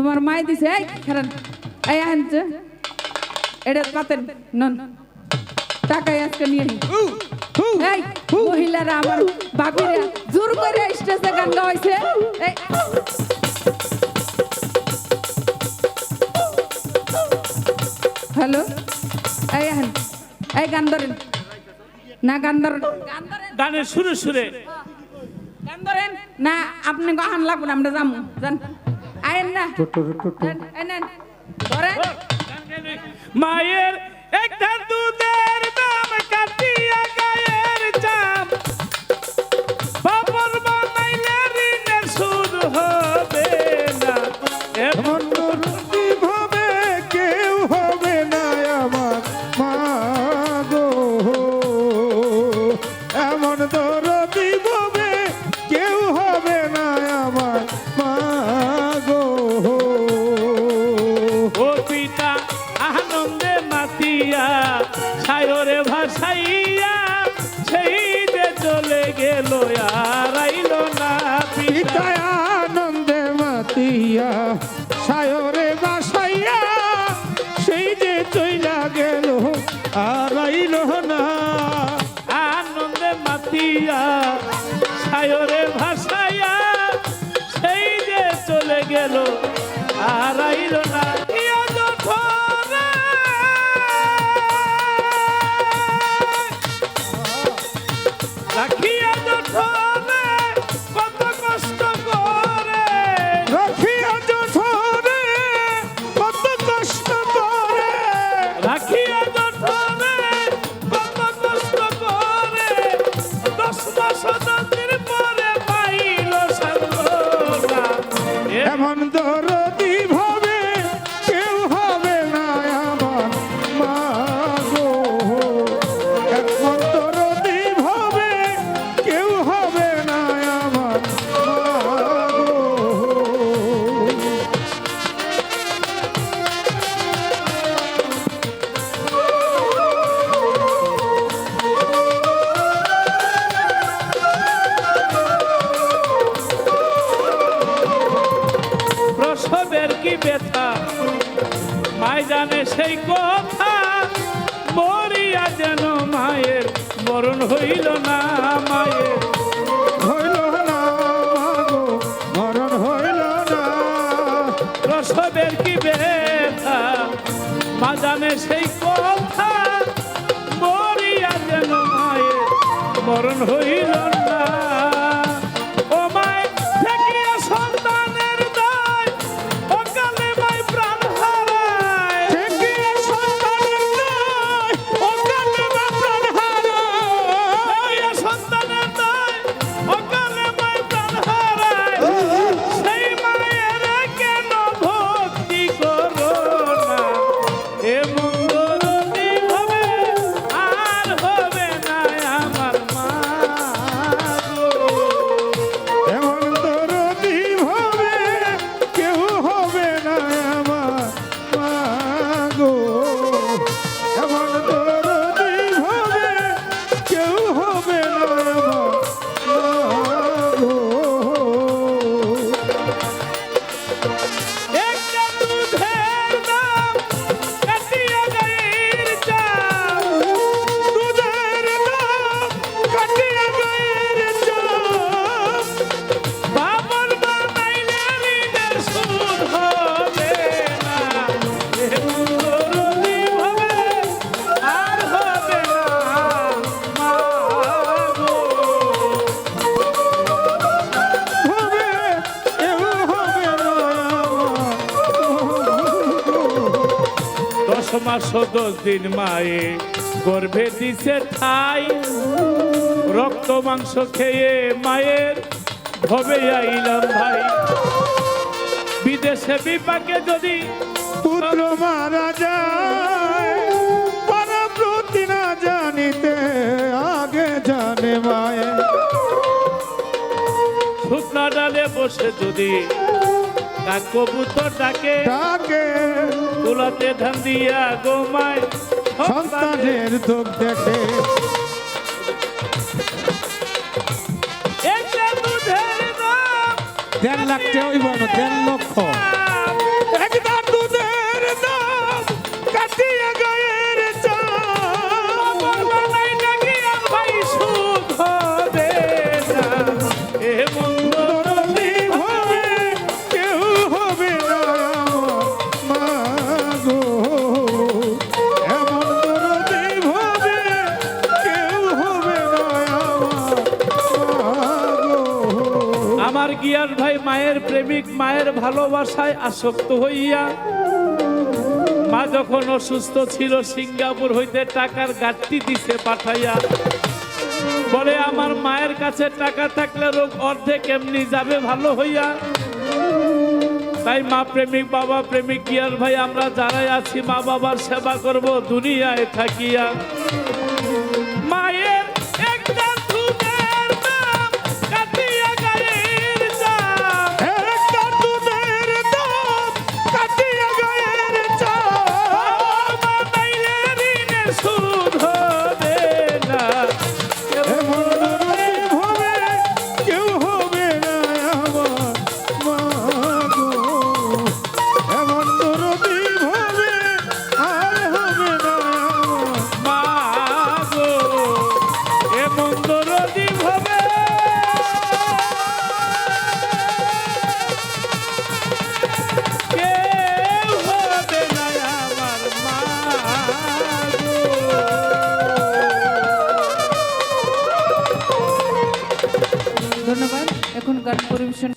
তোমার মাই দিছে এই খারান এই আনছে এটা পাতেন। নন। টাকা আজকে নিয়ে নি এই মহিলারা আমার বাপিরা জোর করে স্টেজে গান গাওয়াইছে। এই হ্যালো এই আহেন। এই গান ধরেন। না গান ধরেন। গান ধরেন গানের সুরে সুরে। গান ধরেন। না আপনি গান লাগবে না আমরা যাব যান। আয়েন না। ধরেন। মায়ের একটা দুধের আনন্দে মাতিয়া সায়রে ভাসাইয়া সেই যে চলে গেল আর আইল না পিতা আনন্দে মাতিয়া সায়রে ভাসাইয়া সেই যে চইলা গেল আর আইল না। আনন্দে মাতিয়া সায়রে ভাসাইয়া সেই যে চলে গেল আর আইল না ব্যথা মায় জানে সেই কথা মরিয়া যেন মায়ের মরণ হইল না মায়ের হইল না মরণ হইল না। প্রসবের কি ব্যথা মা জানে সেই কথা মরিয়া যেন মায়ের মরণ হইল না। মাস দশ দিন মায়ে গর্ভে দিছে ঠাই। রক্ত মাংস খেয়ে মায়ের ভবে আইলাম ভাই। বিদেশে বিপাকে যদি পুত্র মারা যায় না জানিতে আগে জানে মায়ে। শুকনা ডালে বসে যদি কাক কবুতর ডাকে ডাকে। তুলাতে ধান দিয়া গোমায় সন্তানের দুঃখ দেখে। দেড় লাখ টাকা দেড় লক্ষ। ভালোবাসায় আসক্ত হইয়া, মা যখন অসুস্থ ছিল, সিঙ্গাপুর হইতে টাকার ঘাটতি দিছে পাঠাইয়া, বলে আমার মায়ের কাছে টাকা থাকলে রোগ অর্ধেক এমনি যাবে ভালো হইয়া। তাই মা প্রেমিক, বাবা প্রেমিক গিয়ার ভাই, আমরা যারাই আছি, মা বাবার সেবা করব, দুনিয়ায় থাকিয়া। Let's! গান পরিবেশন